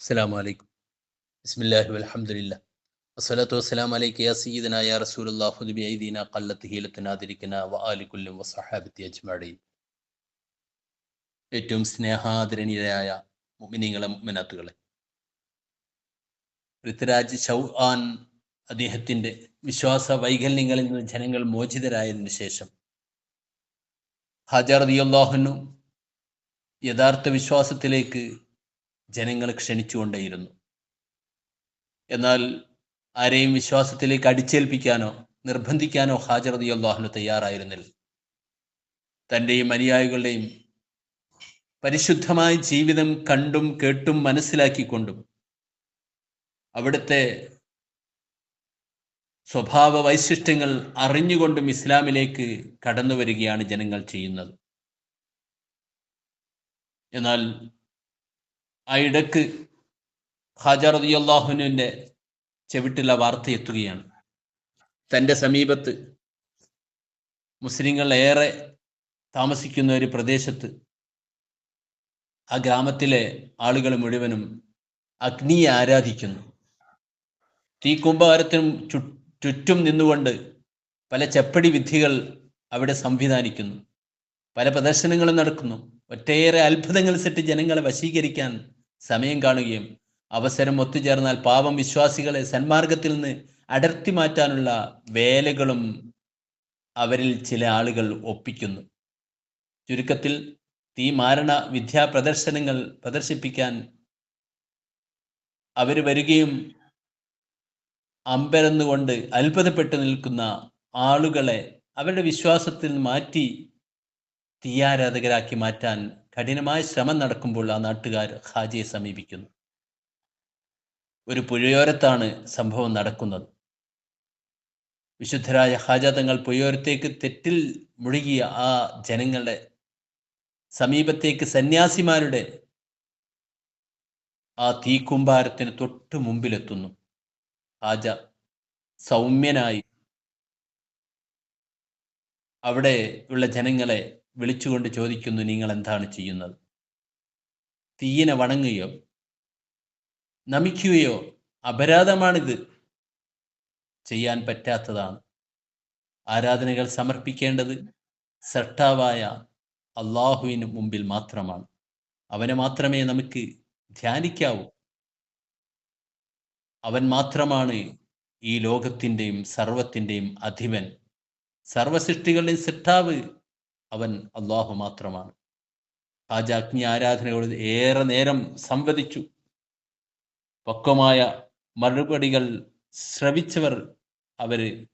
അസ്സലാമു അലൈക്കും. ബിസ്മില്ലാഹി വൽഹംദുലില്ലാ. വസ്സലാത്തു വസ്സലാമു അലൈക യാ സയ്യിദനാ യാ റസൂലുള്ളാഹി ഖുദ് ബിഐദീനാ ഖല്ലത്ത് ഹീലത്തുനാ വആലികുല്ലും വ ആലി കുല്ലും വസഹാബത്തി അജ്മഈൻ. ഏറ്റവും സ്നേഹാദരണീയരായ മുഅ്മിനീങ്ങളെ മുഅ്മിനാത്തുകളെ. പൃഥ്വിരാജ് ചൗഹാൻ അദ്ദേഹത്തിന്റെ വിശ്വാസ വൈകല്യങ്ങളിൽ നിന്ന് ജനങ്ങൾ മോചിതരായതിനു ശേഷം ഹാജർ റളിയല്ലാഹുവിനു യഥാർത്ഥ വിശ്വാസത്തിലേക്ക് ജനങ്ങളെ ക്ഷണിച്ചുകൊണ്ടേയിരുന്നു. എന്നാൽ ആരെയും വിശ്വാസത്തിലേക്ക് അടിച്ചേൽപ്പിക്കാനോ നിർബന്ധിക്കാനോ ഹാജർ അള്ളാഹുന് തയ്യാറായിരുന്നില്ല. തന്റെയും അനുയായികളുടെയും പരിശുദ്ധമായ ജീവിതം കണ്ടും കേട്ടും മനസ്സിലാക്കിക്കൊണ്ടും അവിടുത്തെ സ്വഭാവ വൈശിഷ്ട്യങ്ങൾ അറിഞ്ഞുകൊണ്ടും ഇസ്ലാമിലേക്ക് കടന്നു വരികയാണ് ജനങ്ങൾ ചെയ്യുന്നത്. എന്നാൽ ആ ഇടയ്ക്ക് ഹാജർ റളിയല്ലാഹുവിന്റെ ചെവിട്ടുള്ള വാർത്ത എത്തുകയാണ്. തന്റെ സമീപത്ത് മുസ്ലിങ്ങൾ ഏറെ താമസിക്കുന്ന ഒരു പ്രദേശത്ത് ആ ഗ്രാമത്തിലെ ആളുകൾ മുഴുവനും അഗ്നിയെ ആരാധിക്കുന്നു. തീക്കുംഭാരത്തിനും ചു ചുറ്റും നിന്നുകൊണ്ട് പല ചെപ്പടി വിധികൾ അവിടെ സംവിധാനിക്കുന്നു. പല പ്രദർശനങ്ങളും നടക്കുന്നു. ഒറ്റയേറെ അത്ഭുതങ്ങൾ സെറ്റ് ജനങ്ങളെ വശീകരിക്കാൻ സമയം കാണുകയും അവസരം ഒത്തുചേർന്നാൽ പാപം വിശ്വാസികളെ സന്മാർഗത്തിൽ നിന്ന് അടർത്തി മാറ്റാനുള്ള വേലകളും അവരിൽ ചില ആളുകൾ ഒപ്പിക്കുന്നു. ചുരുക്കത്തിൽ തീ മാരണ വിദ്യാ പ്രദർശനങ്ങൾ പ്രദർശിപ്പിക്കാൻ അവർ വരികയും അമ്പരന്നുകൊണ്ട് അത്ഭുതപ്പെട്ടു നിൽക്കുന്ന ആളുകളെ അവരുടെ വിശ്വാസത്തിൽ മാറ്റി തീയാരാധകരാക്കി മാറ്റാൻ കഠിനമായ ശ്രമം നടക്കുമ്പോൾ ആ നാട്ടുകാർ ഹാജിയെ സമീപിക്കുന്നു. ഒരു പുഴയോരത്താണ് സംഭവം നടക്കുന്നത്. വിശുദ്ധരായ ഹാജ തങ്ങൾ പുഴയോരത്തേക്ക് തെറ്റിൽ മുഴുകിയ ആ ജനങ്ങളുടെ സമീപത്തേക്ക് സന്യാസിമാരുടെ ആ തീക്കുംഭാരത്തിന് തൊട്ട് മുമ്പിലെത്തുന്നു. ഹാജ സൗമ്യനായി അവിടെ ഉള്ള ജനങ്ങളെ വിളിച്ചുകൊണ്ട് ചോദിക്കുന്നു നിങ്ങൾ എന്താണ് ചെയ്യുന്നത്? തീയിനെ വണങ്ങുകയോ നമിക്കുകയോ അപരാധമാണിത്. ചെയ്യാൻ പറ്റാത്തതാണ്. ആരാധനകൾ സമർപ്പിക്കേണ്ടത് സട്ടാവായ അള്ളാഹുവിന് മുമ്പിൽ മാത്രമാണ്. അവനെ മാത്രമേ നമുക്ക് ധ്യാനിക്കാവൂ. അവൻ മാത്രമാണ് ഈ ലോകത്തിന്റെയും സർവത്തിന്റെയും അധിപൻ. സർവസൃഷ്ടികളുടെയും സൃഷ്ടാവ് അവൻ അള്ളാഹു മാത്രമാണ്. ഹാജാഗ്നി ആരാധനയോട് ഏറെ നേരം സംവദിച്ചു. പക്വമായ മറുപടികൾ ശ്രവിച്ചവർ അവർ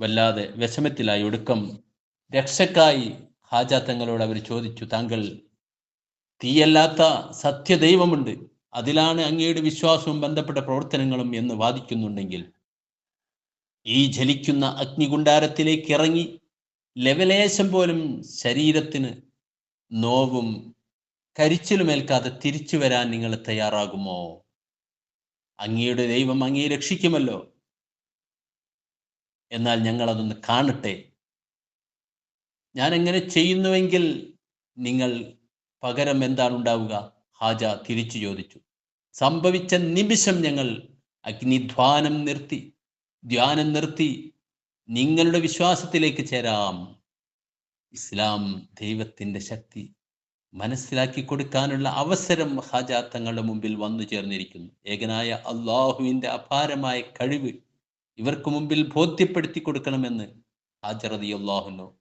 വല്ലാതെ വിഷമത്തിലായി. ഒടുക്കം രക്ഷക്കായി ഹാജ തങ്ങളോട് അവർ ചോദിച്ചു താങ്കൾ തീയല്ലാത്ത സത്യദൈവമുണ്ട്. അതിലാണ് അങ്ങയുടെ വിശ്വാസവും ബന്ധപ്പെട്ട പ്രവർത്തനങ്ങളും എന്ന് വാദിക്കുന്നുണ്ടെങ്കിൽ ഈ ജലിക്കുന്ന അഗ്നികുണ്ടാരത്തിലേക്ക് ഇറങ്ങി ലവലേശം പോലും ശരീരത്തിന് നോവും കരിച്ചിലുമേൽക്കാതെ തിരിച്ചു വരാൻ നിങ്ങൾ തയ്യാറാകുമോ? അങ്ങയുടെ ദൈവം അങ്ങയെ രക്ഷിക്കുമല്ലോ. എന്നാൽ ഞങ്ങൾ അതൊന്ന് കാണട്ടെ. ഞാൻ എങ്ങനെ ചെയ്യുന്നുവെങ്കിൽ നിങ്ങൾ പകരം എന്താണ് ഉണ്ടാവുക ഹാജ തിരിച്ചു ചോദിച്ചു. സംഭവിച്ച നിമിഷം ഞങ്ങൾ അഗ്നിധ്വാനം നിർത്തി ധ്യാനം നിർത്തി നിങ്ങളുടെ വിശ്വാസത്തിലേക്ക് ചേരാം. ഇസ്ലാം ദൈവത്തിന്റെ ശക്തി മനസ്സിലാക്കി കൊടുക്കാനുള്ള അവസരം ഹാജാത്തങ്ങളുടെ മുമ്പിൽ വന്നു ചേർന്നിരിക്കുന്നു. ഏകനായ അള്ളാഹുവിന്റെ അപാരമായ കഴിവ് ഇവർക്ക് മുമ്പിൽ ബോധ്യപ്പെടുത്തി കൊടുക്കണമെന്ന് ഹാജറതി അള്ളാഹുനു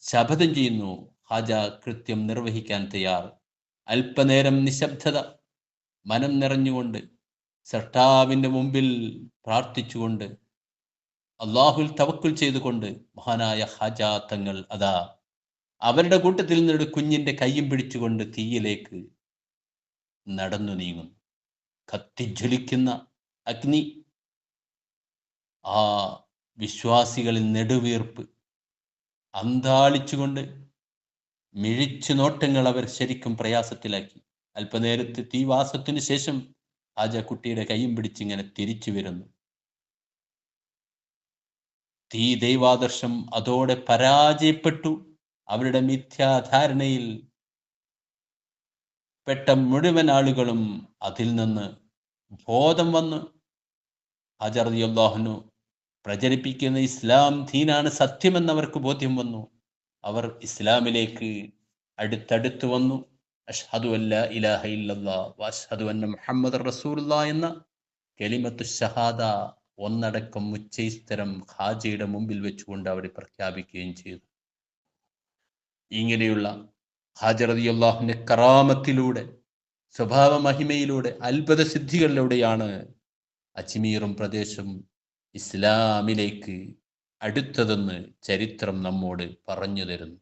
ശപഥം ചെയ്യുന്നു. ഹാജ കൃത്യം നിർവഹിക്കാൻ തയ്യാർ. അല്പനേരം നിശബ്ദത മനം നിറഞ്ഞുകൊണ്ട് സട്ടാവിന്റെ മുമ്പിൽ പ്രാർത്ഥിച്ചുകൊണ്ട് അള്ളാഹുൽ തവക്കുൽ ചെയ്തുകൊണ്ട് മഹാനായ ഹജാ തങ്ങൾ അതാ അവരുടെ കൂട്ടത്തിൽ നിന്നൊരു കുഞ്ഞിന്റെ കയ്യും പിടിച്ചുകൊണ്ട് തീയിലേക്ക് നടന്നു നീങ്ങുന്നു. കത്തിജ്വലിക്കുന്ന അഗ്നി ആ വിശ്വാസികളിൽ നെടുവീർപ്പ് അന്താളിച്ചുകൊണ്ട് മിഴിച്ചു നോട്ടങ്ങൾ അവർ ശരിക്കും പ്രയാസത്തിലാക്കി. അല്പനേരത്തെ തീവാസത്തിനു ശേഷം ആജ കുട്ടിയുടെ കൈയും പിടിച്ചിങ്ങനെ തിരിച്ചു വരുന്നു. തീ ദൈവാദർശം അതോടെ പരാജയപ്പെട്ടു അവരുടെ മിഥ്യാധാരണയിൽ. പെട്ട മുഴുവൻ ആളുകളും അതിൽ നിന്ന് ബോധം വന്ന്. അജർദിയുള്ളാഹുനു പ്രചരിപ്പിക്കുന്ന ഇസ്ലാം ദീനാണ് സത്യമെന്നവർക്ക് ബോധ്യം വന്നു. അവർ ഇസ്ലാമിലേക്ക് അടുത്തടുത്ത് വന്നു. അഷ്ഹദു അല്ല ഇലാഹ ഇല്ലല്ലാ വഅഷ്ഹദു അന്ന മുഹമ്മദ് റസൂലുള്ള എന്ന കെലിമത്തു ഷഹാദ ഒന്നടക്കം ഉച്ചൈസ്തരം ഹാജിയുടെ മുമ്പിൽ വെച്ചുകൊണ്ട് അവർ പ്രഖ്യാപിക്കുകയും ചെയ്തു. ഇങ്ങനെയുള്ള ഹാജറതി അള്ളാഹുവിന്റെ കറാമത്തിലൂടെ സ്വഭാവ മഹിമയിലൂടെ അത്ഭുത സിദ്ധികളിലൂടെയാണ് അജ്മീറും പ്രദേശം ഇസ്ലാമിലേക്ക് അടുത്തതെന്ന് ചരിത്രം നമ്മോട് പറഞ്ഞു തരുന്നു.